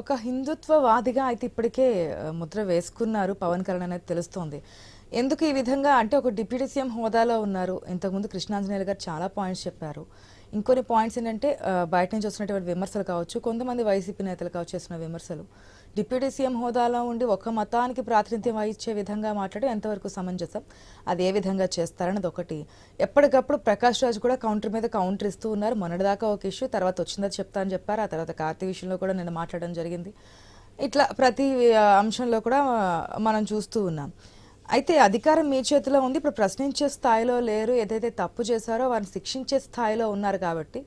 ఒక హిందుత్వవాదిగా అయితే ఇప్పటికే ముద్ర వేసుకున్నారు పవన్ కళ్యాణ్ అనేది తెలుస్తోంది. ఎందుకు ఈ విధంగా? అంటే ఒక డిప్యూటీ సీఎం హోదాలో ఉన్నారు. ఇంతకుముందు కృష్ణాంజనేయులు గారు చాలా పాయింట్స్ చెప్పారు. ఇంకొన్ని పాయింట్స్ ఏంటంటే బయట నుంచి వస్తున్నటువంటి విమర్శలు కావచ్చు కొంతమంది వైసీపీ నేతలు కావచ్చు చేస్తున్న విమర్శలు. డిప్యూటీ సీఎం హోదాలో ఉండి ఒక మతానికి ప్రాతినిధ్యం వహించే విధంగా మాట్లాడడం ఎంతవరకు సమంజసం అది ఏ విధంగా చేస్తారన్నది ఒకటి. ఎప్పటికప్పుడు ప్రకాష్ రాజ్ కూడా కౌంటర్ మీద కౌంటర్ ఇస్తూ ఉన్నారు. మొన్నటిదాకా ఒక ఇష్యూ తర్వాత వచ్చిందని చెప్తా అని చెప్పారు. ఆ తర్వాత కార్తీ విషయంలో కూడా నేను మాట్లాడడం జరిగింది. ఇట్లా ప్రతి అంశంలో కూడా మనం చూస్తూ ఉన్నాం. అయితే అధికారం మీ చేతిలో ఉంది. ఇప్పుడు ప్రశ్నించే స్థాయిలో లేరు. ఏదైతే తప్పు చేశారో వారిని శిక్షించే స్థాయిలో ఉన్నారు కాబట్టి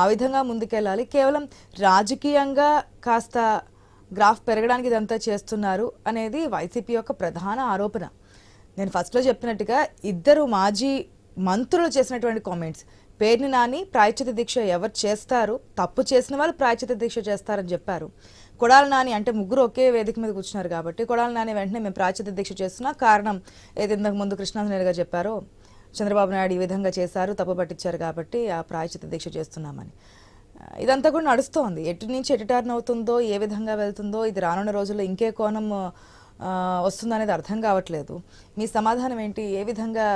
ఆ విధంగా ముందుకెళ్ళాలి. కేవలం రాజకీయంగా కాస్త గ్రాఫ్ పెరగడానికి ఇదంతా చేస్తున్నారు అనేది వైసీపీ యొక్క ప్రధాన ఆరోపణ. నేను ఫస్ట్లో చెప్పినట్టుగా ఇద్దరు మాజీ మంత్రులు చేసినటువంటి కామెంట్స్. పేరుని నాని ప్రాయచిత దీక్ష ఎవరు చేస్తారు? తప్పు చేసిన వాళ్ళు ప్రాయచిత దీక్ష చేస్తారని చెప్పారు. కొడాల నాని అంటే ముగ్గురు ఒకే వేదిక మీద కూర్చున్నారు కాబట్టి కొడాల నాని వెంటనే మేము ప్రాచ్యత దీక్ష చేస్తున్నా. కారణం ఏది ఇంతకు ముందు కృష్ణాంజనేయులు గారు చెప్పారో చంద్రబాబు నాయుడు ఈ విధంగా చేశారు తప్పు పట్టించారు కాబట్టి ఆ ప్రాయచిత దీక్ష చేస్తున్నామని. ఇదంతా కూడా నడుస్తోంది. ఎటు నుంచి ఎటు టర్న్ అవుతుందో ఏ విధంగా వెళ్తుందో ఇది రానున్న రోజుల్లో ఇంకే కోణం వస్తుందనేది అర్థం కావట్లేదు. మీ సమాధానం ఏంటి? ఏ విధంగా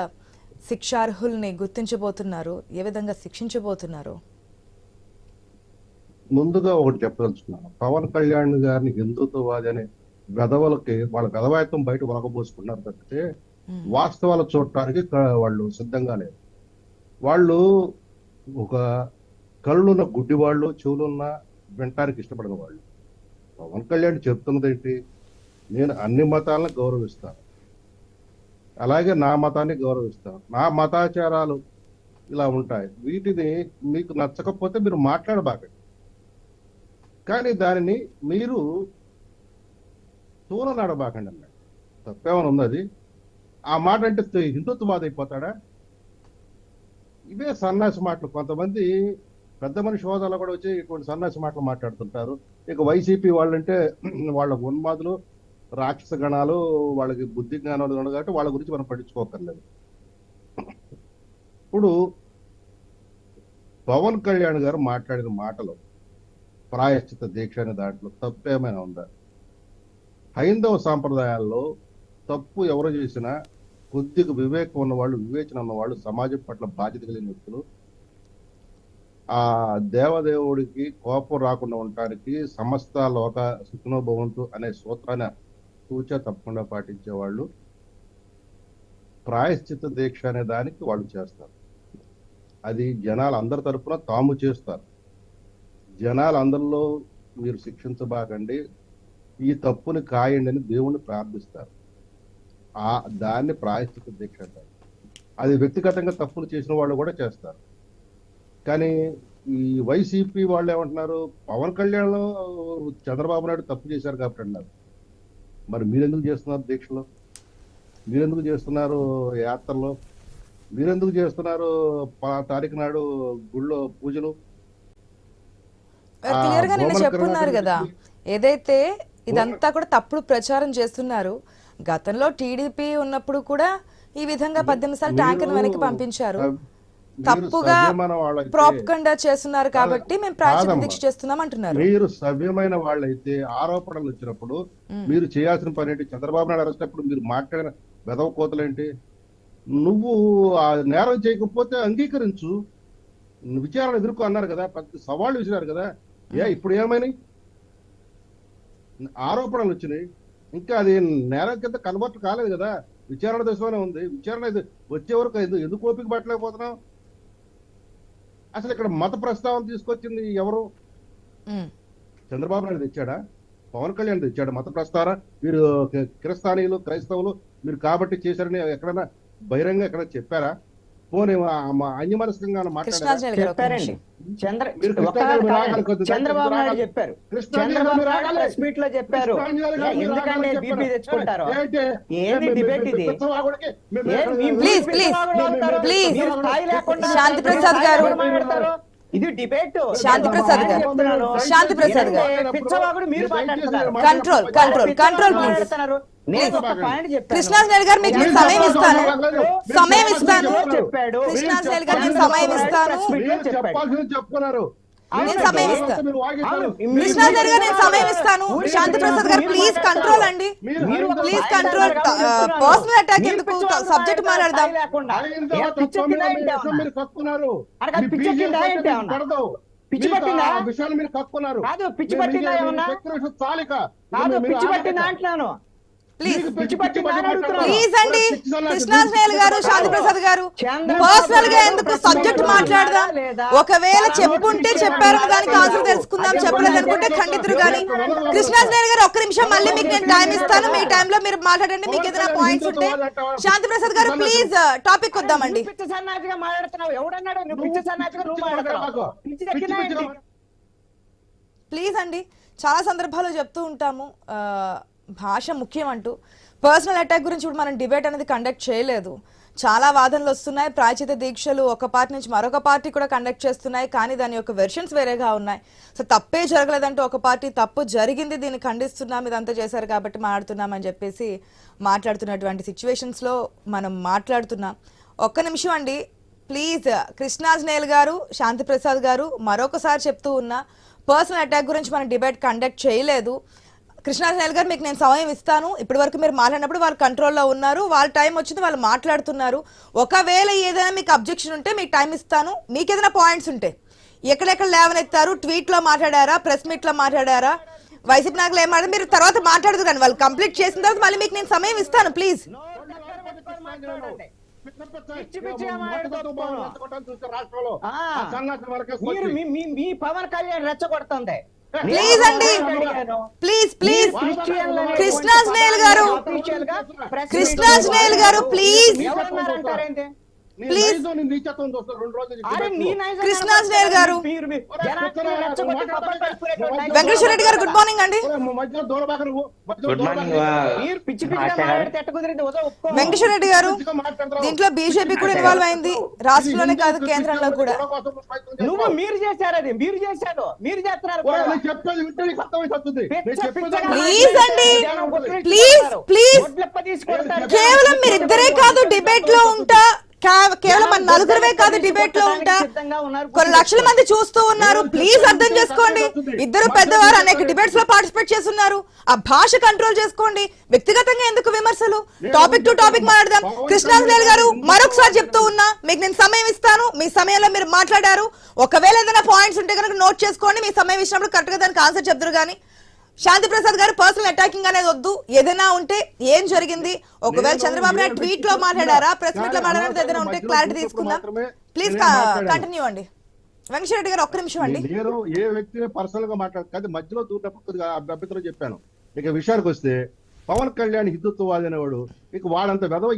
శిక్షార్హుల్ని గుర్తించబోతున్నారు? ఏ విధంగా శిక్షించబోతున్నారు? ముందుగా ఒకటి చెప్పదలుచుకున్నాను. పవన్ కళ్యాణ్ గారిని హిందుత్వవాది అనే గదవలకి వాళ్ళ గదవాయత్వం బయట వలకబోసుకున్నారు తప్పితే. వాస్తవాలు చూడటానికి వాళ్ళు సిద్ధంగా లేరు. వాళ్ళు ఒక కళ్ళున్న గుడ్డి వాళ్ళు చెవులున్న వినటానికి ఇష్టపడిన వాళ్ళు. పవన్ కళ్యాణ్ చెప్తున్నది ఏంటి నేను అన్ని మతాలను గౌరవిస్తాను. అలాగే నా మతాన్ని గౌరవిస్తాను. నా మతాచారాలు ఇలా ఉంటాయి. వీటిని మీకు నచ్చకపోతే మీరు మాట్లాడబాకండి. కానీ దానిని మీరు తూలనాడబాకండి అన్నాడు. తప్పేమైనా ఉన్నది ఆ మాట అంటే హిందుత్వవాద అయిపోతాడా ఇవే సన్నాసి మాటలు. కొంతమంది పెద్ద మనిషి హోదాలో కూడా వచ్చి ఇటువంటి సన్నాసి మాటలు మాట్లాడుతుంటారు. ఇక వైసీపీ వాళ్ళంటే వాళ్ళ ఉన్మాదులు రాక్షస గణాలు వాళ్ళకి బుద్ధి జ్ఞానాలు ఉండదు కాబట్టి వాళ్ళ గురించి మనం పట్టించుకోకర్లేదు. ఇప్పుడు పవన్ కళ్యాణ్ గారు మాట్లాడిన మాటలు ప్రాయశ్చిత దీక్ష అనే దాంట్లో తప్పేమైనా ఉందా? హైందవ సాంప్రదాయాల్లో తప్పు ఎవరు చేసినా కొద్దిగా వివేకం ఉన్నవాళ్ళు వివేచన ఉన్నవాళ్ళు సమాజం పట్ల బాధ్యత కలిగిన వ్యక్తులు. ఆ దేవదేవుడికి కోపం రాకుండా ఉండటానికి సమస్త లోక సుఖనోభవంతు అనే సూత్రాన్ని సూచ తప్పకుండా పాటించేవాళ్ళు. ప్రాయశ్చిత దీక్ష అనే దానికి వాళ్ళు చేస్తారు. అది జనాలు అందరి తరపున తాము చేస్తారు. జనాలు అందరిలో మీరు శిక్షించబాకండి. ఈ తప్పుని కాయండి అని దేవుణ్ణి ప్రార్థిస్తారు. ఆ దాన్ని ప్రాయశ్చిత దీక్ష అంటారు. అది వ్యక్తిగతంగా తప్పులు చేసిన వాళ్ళు కూడా చేస్తారు. కానీ ఈ వైసీపీ వాళ్ళు ఏమంటున్నారు? పవన్ కళ్యాణ్ చంద్రబాబు నాయుడు తప్పు చేశారు కాబట్టి అన్నారు మరి మీరెందుకు చేస్తున్నారు దీక్షలో? మీరెందుకు చేస్తున్నారు యాత్రలో? మీరెందుకు చేస్తున్నారు తారీఖు నాడు గుళ్ళో పూజలు? క్లియర్గా నిన్న చెప్పున్నారు కదా. ఏదైతే ఇదంతా కూడా తప్పుడు ప్రచారం చేస్తున్నారు గతంలో టీడీపీ ఉన్నప్పుడు కూడా ఈ విధంగా పద్దెనిమిది సార్లు ట్యాంకర్ వెనక్కి పంపించారు. తప్పుగా ప్రాపకండా చేస్తున్నారు కాబట్టి మేము ప్రాచీన కాదమ్మా. దీక్ష చేస్తున్నాం అంటున్నారు. మీరు సవ్యమైన వాళ్ళైతే ఆరోపణలు వచ్చినప్పుడు మీరు చేయాల్సిన పని ఏంటి? చంద్రబాబు నాయుడు అరెస్ట్ అప్పుడు మీరు మాట్లాడిన వెదవ కోతలేంటి నువ్వు ఆ నేరం చేయకపోతే అంగీకరించు. విచారణ ఎదుర్కో అన్నారు కదా పెద్ద సవాళ్ళు విసిరారు కదా. ఏ ఇప్పుడు ఏమైనాయి? ఆరోపణలు వచ్చినాయి. ఇంకా అది నేరం కింద కన్వర్ట్ కాలేదు కదా. విచారణ దశలోనే ఉంది. విచారణ ఇది వచ్చే వరకు ఎందు- ఎందుకు ఓపిక పట్టలేకపోతున్నాం అసలు ఇక్కడ మత ప్రస్తావన తీసుకొచ్చింది ఎవరు. చంద్రబాబు నాయుడు తెచ్చాడా? పవన్ కళ్యాణ్ తెచ్చాడు మత ప్రస్తావన. మీరు క్రిస్తానీయులు క్రైస్తవులు మీరు కాబట్టి చేశారని ఎక్కడైనా బహిరంగ ఎక్కడ చెప్పారా? పోనీ అన్యమనస్కంగా చెప్పారండి. చంద్ర చంద్రబాబు నాయుడు. చెప్పారు కృష్ణాంజలి చంద్రబాబు మీరు నాయుడు రాగాలి. ప్రెస్ మీట్లో చెప్పారు రాగాలి బీపీ. తెచ్చుకుంటారు ఏంటి? ఏంది డిబేట్ ఇది? మీరు స్థాయి లేకుండా శాంతి ప్రసాద్ గారు. ఇది డిబేట్ శాంతి ప్రసాద్ గారు. శాంతి ప్రసాద్ గారు. పిచ్చవాగుడు మీరు కంట్రోల్ కంట్రోల్ కంట్రోల్ ప్లీజ్ మాట్లాడుతున్నారు. నేను ఒక పాయింట్ చెప్పాను. కృష్ణాంజలి గారు మీకు నేను సమయం ఇస్తాను. సమయం ఇస్తాను. చెప్పాడు కృష్ణాంజలి గారు నేను సమయం ఇస్తాను. మీరు చెప్పాల్సింది చెప్పుకున్నారు. నేను సమయం ఇస్తాను మీరు వాగేశారు. అవును. మీరు- కృష్ణాచారి గారు నేను సమయం ఇస్తాను ఊరికే శాంతి ప్రసాద్ గారు మీరు ప్లీజ్. కంట్రోల్ అండి ప్లీజ్ కంట్రోల్. పర్సనల్ అటాక్ ఎందుకు సబ్జెక్ట్ మాట్లాడదాం పిచ్చి పట్టిందా? విషయాలు మీరు కక్కున్నారు కాదు, పిచ్చి పట్టిందా ఏమన్నా? చాలిక కాదు పిచ్చి. పట్టిందా అంటున్నాను ప్లీజ్ అండి. కృష్ణాంజనేయులు గారు శాంతి ప్రసాద్ గారు. పర్సనల్గా ఎందుకు సబ్జెక్ట్ మాట్లాడదాం? లేదా? ఒకవేళ చాలా చెప్పుంటే చెప్పారు. దానికి ఆన్సర్ తెలుసుకుందాం చెప్పలేదు అనుకుంటే ఖండితురు కానీ అదే కృష్ణాంజనేయులు గారు ఒక్క నిమిషం మళ్ళీ మీకు నేను టైం ఇస్తాను. మీ టైంలో మీరు మాట్లాడండి. మీకు ఏదైనా పాయింట్స్ ఉంటే శాంతి ప్రసాద్ గారు ప్లీజ్ టాపిక్ వద్దామండి. పిచ్చి ఏంటి? ప్లీజ్ అండి. చాలా సందర్భాల్లో చెప్తూ ఉంటాము. ఆ, భాష ముఖ్యం అంటూ పర్సనల్ అటాక్ గురించి ఇప్పుడు మనం డిబేట్ అనేది కండక్ట్ చేయలేదు. చాలా వాదనలు వస్తున్నాయి. ప్రాచిత దీక్షలు ఒక పార్టీ నుంచి మరొక పార్టీ కూడా కండక్ట్ చేస్తున్నాయి. కానీ దాని యొక్క వెర్షన్స్ వేరేగా ఉన్నాయి. సో తప్పే జరగలేదంటూ ఒక పార్టీ తప్పు జరిగింది దీన్ని ఖండిస్తున్నాం ఇదంతా చేశారు కాబట్టి మాట్లాడుతున్నామని చెప్పేసి మాట్లాడుతున్నటువంటి సిచ్యువేషన్స్లో మనం మాట్లాడుతున్నాం. ఒక్క నిమిషం అండి. ప్లీజ్ కృష్ణాజ్నేల్ గారు శాంతిప్రసాద్ గారు మరొకసారి చెప్తూ ఉన్నా పర్సనల్ అటాక్ గురించి మనం డిబేట్ కండక్ట్ చేయలేదు. కృష్ణాంజనేయులు గారు మీకు నేను సమయం ఇస్తాను ఇప్పటి వరకు మీరు మాట్లాడినప్పుడు వాళ్ళు కంట్రోల్లో ఉన్నారు వాళ్ళ టైం వచ్చింది వాళ్ళు మాట్లాడుతున్నారు ఒకవేళ ఏదైనా మీకు అబ్జెక్షన్ ఉంటే మీకు టైం ఇస్తాను మీకు ఏదైనా పాయింట్స్ ఉంటే ఎక్కడెక్కడ లేవనెత్తారు ట్వీట్లో మాట్లాడారా ప్రెస్ మీట్లో మాట్లాడారా వైసీపీ నాయకులు ఏం మీరు తర్వాత మాట్లాడదు కానీ వాళ్ళు కంప్లీట్ చేసిన తర్వాత మళ్ళీ మీకు నేను సమయం ఇస్తాను ప్లీజ్ మీ పవన్ కళ్యాణ్ రెచ్చగొడుతుంది ప్లీజ్ అండి ప్లీజ్ ప్లీజ్ కృష్ణాంజనేయులు గారు కృష్ణాంజనేయులు గారు ప్లీజ్ ఎవరన్నారంటారేంటి నీ Please. నైజం, నీ నీచత్వం చూస్తే రెండు రోజులు అరే డిబేట్లు. నీ నైజం కృష్ణాంజనేయులు గారు. వెంకటేశ్వర రెడ్డి గారు గుడ్ మార్నింగ్ అండి. వెంకటేశ్వర రెడ్డి గారు. దీంట్లో బీజేపీ కూడా ఇన్వాల్వ్ అయింది. రాష్ట్రంలోనే కాదు కేంద్రంలో కూడా. నువ్వు. మీరు చేశారు అది. మీరు చేశారు. మీరు చేస్తున్నారు Please అండి. ఒడ్లెప్ప తీసుకుంటారు. కేవలం మీరిద్దరే కాదు డిబేట్లో ఉంటా. కేవలం మన నలుగురమే కాదు డిబేట్లో ఉంటా. కొన్ని లక్షల మంది చూస్తూ ఉన్నారు. ప్లీజ్ అర్థం చేసుకోండి. ఇద్దరు పెద్దవారు అనేక డిబేట్స్లో పార్టిసిపేట్ చేస్తున్నారు. ఆ భాష కంట్రోల్ చేసుకోండి. వ్యక్తిగతంగా ఎందుకు విమర్శలు? టాపిక్ టు టాపిక్ మాట్లాడదాం. కృష్ణాంజనేయులు గారు మరొకసారి చెప్తూ ఉన్నా. మీకు నేను సమయం ఇస్తాను. మీ సమయంలో మీరు మాట్లాడారు. ఒకవేళ ఏదైనా పాయింట్స్ ఉంటే కనుక నోట్ చేసుకోండి. మీ సమయం ఇచ్చినప్పుడు కరెక్ట్గా దానికి ఆన్సర్ చెప్తారు కానీ శాంతి ప్రసాద్ గారు పర్సనల్ అటాకింగ్ అనేది వద్దు. ఏదైనా ఉంటే ఏం జరిగింది? ఒకవేళ చంద్రబాబు నాయుడు ట్వీట్లో మాట్లాడారా? ప్రెస్ మీట్లో మాట్లాడారా? ఏదైనా ఉంటే క్లారిటీ తీసుకుందాం. ప్లీజ్. కంటిన్యూ అండి. వెంకటేశ్వర రెడ్డి గారు ఒక్క నిమిషం అండి. నేను ఏ వ్యక్తిని పర్సనల్గా మాట్లాడు కానీ మధ్యలో కొద్దిగా అభ్యంతరం చెప్పాను. ఇక విషయానికి వస్తే పవన్ కళ్యాణ్ హిందుత్వవాది అనేవాడు ఇక వాడంత వెధవ